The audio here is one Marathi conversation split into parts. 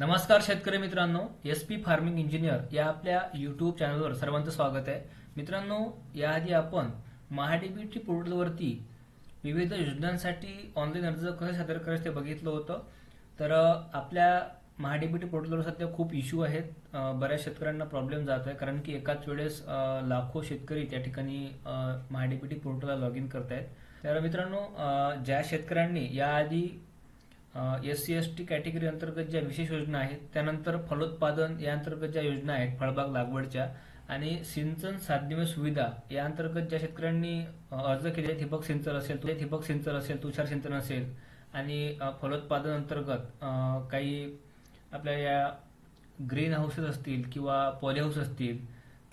नमस्कार शेतकरी मित्रांनो एस पी फार्मिंग इंजिनियर या आपल्या युट्यूब चॅनलवर सर्वांचं स्वागत आहे. मित्रांनो याआधी आपण महाडीबीटी पोर्टलवरती विविध योजनांसाठी ऑनलाईन अर्ज कसे सादर करायचे ते बघितलं होतं. तर आपल्या महाडीबीटी पोर्टलवर सध्या खूप इश्यू आहेत. बऱ्याच शेतकऱ्यांना प्रॉब्लेम जात आहे. कारण की एकाच वेळेस लाखो शेतकरी त्या ठिकाणी महाडीबीटी पोर्टलला लॉग इन करत आहेत तर मित्रांनो ज्या शेतकऱ्यांनी याआधी S C S T category अंतर्गत ज्या विशेष योजना आहेत त्यानंतर फलोत्पादन या अंतर्गत ज्या योजना आहेत फळबाग लागवडच्या आणि सिंचन साध्यम सुविधा या अंतर्गत ज्या शेतकऱ्यांनी अर्ज केले ठिबक सिंचन असेल ते ठिबक सिंचन असेल तुषार सिंचन असेल आणि फलोत्पादन अंतर्गत काही आपल्या या ग्रीन हाऊसेस असतील किंवा पॉली हाऊस असतील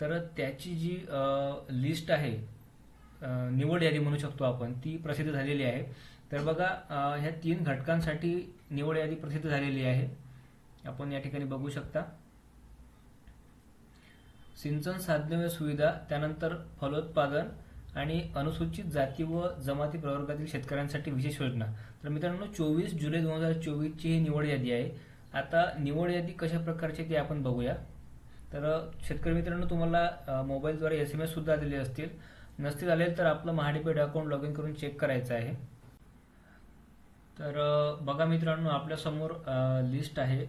तर त्याची जी लिस्ट आहे निवड यादी म्हणू शकतो आपण ती प्रसिद्ध झालेली आहे. तर बघा ह्या तीन घटकांसाठी निवड यादी प्रसिद्ध झालेली आहे. आपण या ठिकाणी बघू शकता. सिंचन साधने व सुविधा त्यानंतर फलोत्पादन आणि अनुसूचित जाती व जमाती प्रवर्गातील शेतकऱ्यांसाठी विशेष योजना. तर मित्रांनो चोवीस जुलै दोन हजार चोवीसची ही निवड यादी आहे. आता निवड यादी कशा प्रकारची ती आपण बघूया. तर शेतकरी मित्रांनो तुम्हाला मोबाईलद्वारे एस एम एस सुद्धा दिले असतील. नसतील आले तर आपलं महाडीपेड अकाउंट लॉग इन करून चेक करायचं आहे. तर बघा मित्रांनो आपल्यासमोर लिस्ट आहे.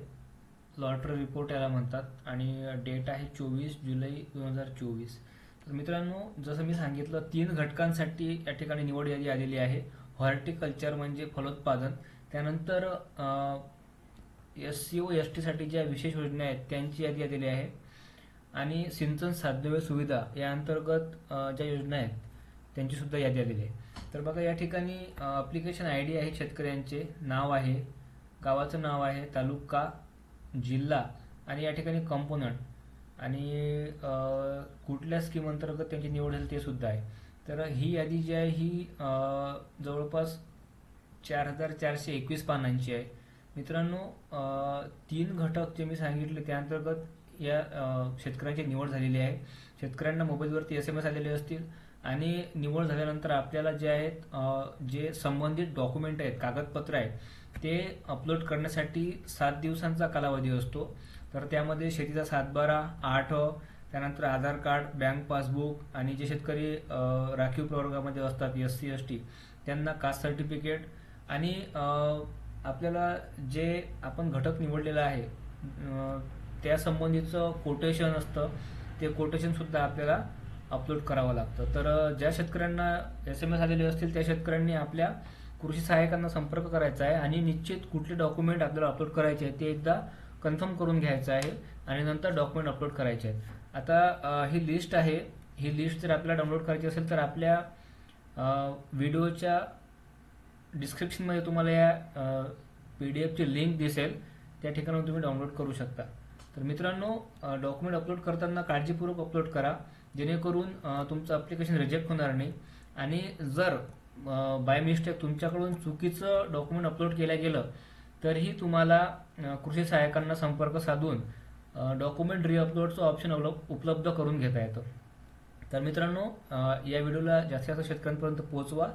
लॉटरी रिपोर्ट याला म्हणतात आणि डेट आहे चोवीस जुलै दोन हजार चोवीस. तर मित्रांनो जसं मी सांगितलं तीन घटकांसाठी या ठिकाणी निवड यादी आलेली आहे. हॉर्टिकल्चर म्हणजे फलोत्पादन. त्यानंतर एस सी ओ एस टीसाठी ज्या विशेष योजना आहेत त्यांची यादी आलेली आहे. आणि सिंचन साध्य सुविधा या अंतर्गत ज्या योजना आहेत त्यांची सुद्धा यादी आलेली आहे. तर बघा या ठिकाणी अप्लिकेशन आय डी आहे शेतकऱ्यांचे. नाव आहे. गावाचं नाव आहे तालुका जिल्हा आणि या ठिकाणी कंपोनंट आणि कुठल्या स्कीम अंतर्गत त्यांची निवड झाली ते सुद्धा आहे. तर ही यादी जी आहे ही जवळपास चार हजार चारशे एकवीस पानांची आहे. मित्रांनो तीन घटक जे मी सांगितले त्या अंतर्गत या शेतकऱ्यांची निवड झालेली आहे. शेतकऱ्यांना मोबाईलवरती एस एम एस आलेले असतील. आणि निवड झाल्यानंतर आपल्याला जे आहेत जे संबंधित डॉक्युमेंट आहेत कागदपत्र आहेत ते अपलोड करण्यासाठी सात दिवसांचा कालावधी असतो. तर त्यामध्ये शेतीचा सातबारा आठ त्यानंतर आधार कार्ड बँक पासबुक आणि जे शेतकरी राखीव प्रवर्गामध्ये असतात एस सी एस टी त्यांना कास्ट सर्टिफिकेट आणि आपल्याला जे आपण घटक निवडलेला आहे त्या संबंधीचं कोटेशन असतं. ते कोटेशन सुद्धा आपल्याला अपलोड करावं लागतं. तर ज्या शेतकऱ्यांना एस एम एस आलेले असतील त्या शेतकऱ्यांनी आपल्या कृषी सहाय्यकांना संपर्क करायचा आहे आणि निश्चित कुठले डॉक्युमेंट आपल्याला अपलोड करायचे आहे ते एकदा कन्फर्म करून घ्यायचं आहे आणि नंतर डॉक्युमेंट अपलोड करायचे आहेत. आता ही लिस्ट आहे. ही लिस्ट जर आपल्याला डाउनलोड करायची असेल तर आपल्या व्हिडिओच्या डिस्क्रिप्शनमध्ये तुम्हाला या पी डी एफची लिंक दिसेल. त्या ठिकाणाहून तुम्ही डाउनलोड करू शकता. तर मित्रांनो डॉक्युमेंट अपलोड करताना काळजीपूर्वक अपलोड करा. जेणेकरून तुमचं अप्लिकेशन रिजेक्ट होणार नाही. आणि जर बाय मिस्टेक तुमच्याकडून चुकीचं डॉक्युमेंट अपलोड केलं गेलं तरीही तुम्हाला कृषी सहाय्यकांना संपर्क साधून डॉक्युमेंट रिअपलोडचं ऑप्शन उपलब्ध करून घेता येतं. तर मित्रांनो या व्हिडिओला जास्तीत जास्त शेतकऱ्यांपर्यंत पोहोचवा.